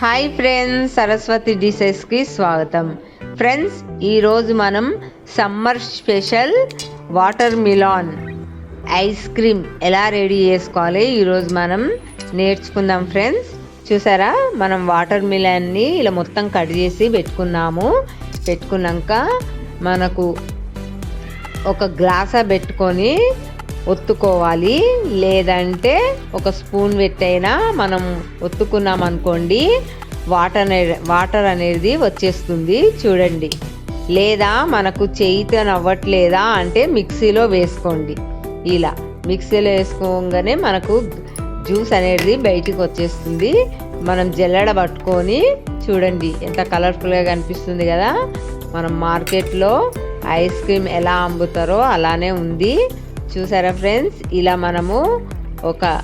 Hi friends Saraswati డిషెస్కి స్వాగతం. Friends ఈరోజు మనం summer special watermelon ice cream ఎలా రెడీ చేసుకోవాలి ఈరోజు మనం నేర్చుకుందాం ఫ్రెండ్స్. చూసారా? మనం వాటర్ మిలాన్ని ఇలా మొత్తం కట్ చేసి పెట్టుకున్నాము. పెట్టుకున్నాక మనకు ఒక గ్లాస పెట్టుకొని ఒత్తుకోవాలి. లేదంటే ఒక స్పూన్ పెట్టైనా మనం ఒత్తుకున్నాం అనుకోండి వాటర్ అనే వాటర్ అనేది వచ్చేస్తుంది. చూడండి. లేదా మనకు చేయితో నవ్వట్లేదా అంటే మిక్సీలో వేసుకోండి. ఇలా మిక్సీలో వేసుకోగానే మనకు జ్యూస్ అనేది బయటికి వచ్చేస్తుంది. మనం జల్లెడ పట్టుకొని చూడండి ఎంత కలర్ఫుల్గా కనిపిస్తుంది కదా. మనం మార్కెట్లో ఐస్ క్రీమ్ ఎలా అమ్ముతారో అలానే ఉంది. చూసారా ఫ్రెండ్స్? ఇలా మనము ఒక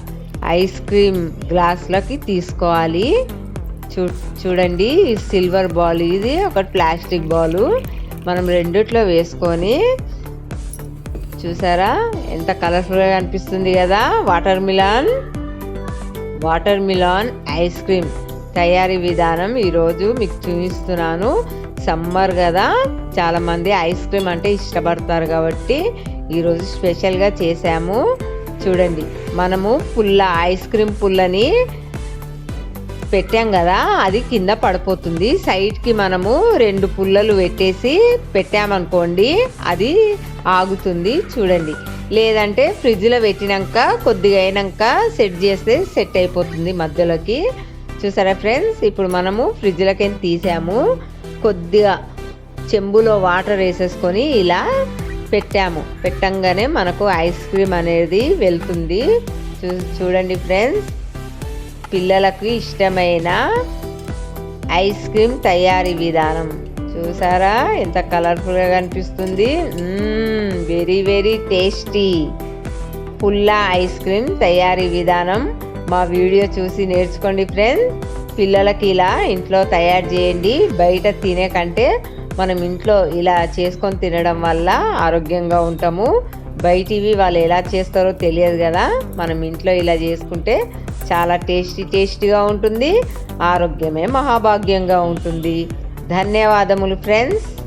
ఐస్ క్రీమ్ గ్లాస్లోకి తీసుకోవాలి. చూ చూడండి సిల్వర్ బాల్ ఇది ఒక ప్లాస్టిక్ బాలు. మనం రెండిట్లో వేసుకొని చూసారా? ఎంత కలర్ఫుల్గా అనిపిస్తుంది కదా? Watermelon. Watermelon ice cream తయారీ విధానం ఈరోజు మీకు చూపిస్తున్నాను. సమ్మర్ కదా? చాలామంది ఐస్ క్రీమ్ అంటే ఇష్టపడతారు కాబట్టి ఈరోజు స్పెషల్గా చేసాము చూడండి మనము పుల్ల ఐస్ క్రీమ్ పుల్లని పెట్టాం కదా అది కింద పడిపోతుంది. సైడ్కి మనము రెండు పుల్లలు పెట్టేసి పెట్టామనుకోండి అది ఆగుతుంది. చూడండి లేదంటే ఫ్రిడ్జ్లో పెట్టినాక కొద్దిగా అయినాక సెట్ చేస్తే సెట్ అయిపోతుంది మధ్యలోకి. చూసారా ఫ్రెండ్స్? ఇప్పుడు మనము ఫ్రిడ్జ్లోకి తీసాము. కొద్దిగా చెంబులో వాటర్ వేసేసుకొని ఇలా పెట్టాము. పెట్టంగానే మనకు ఐస్ క్రీమ్ అనేది వెళ్తుంది. చూ చూడండి ఫ్రెండ్స్. పిల్లలకు ఇష్టమైన ఐస్ క్రీమ్ తయారీ విధానం. చూసారా? ఎంత కలర్ఫుల్గా కనిపిస్తుంది. Very very tasty. పుల్లా ఐస్ క్రీమ్ తయారీ విధానం. మా వీడియో చూసి నేర్చుకోండి ఫ్రెండ్స్. పిల్లలకి ఇలా ఇంట్లో తయారు చేయండి. బయట తినే కంటే మనం ఇంట్లో ఇలా చేసుకొని తినడం వల్ల ఆరోగ్యంగా ఉంటాము. బయటివి వాళ్ళు ఎలా చేస్తారో తెలియదు కదా. మనం ఇంట్లో ఇలా చేసుకుంటే చాలా టేస్టీ టేస్టీగా ఉంటుంది. ఆరోగ్యమే మహాభాగ్యంగా ఉంటుంది. ధన్యవాదములు ఫ్రెండ్స్.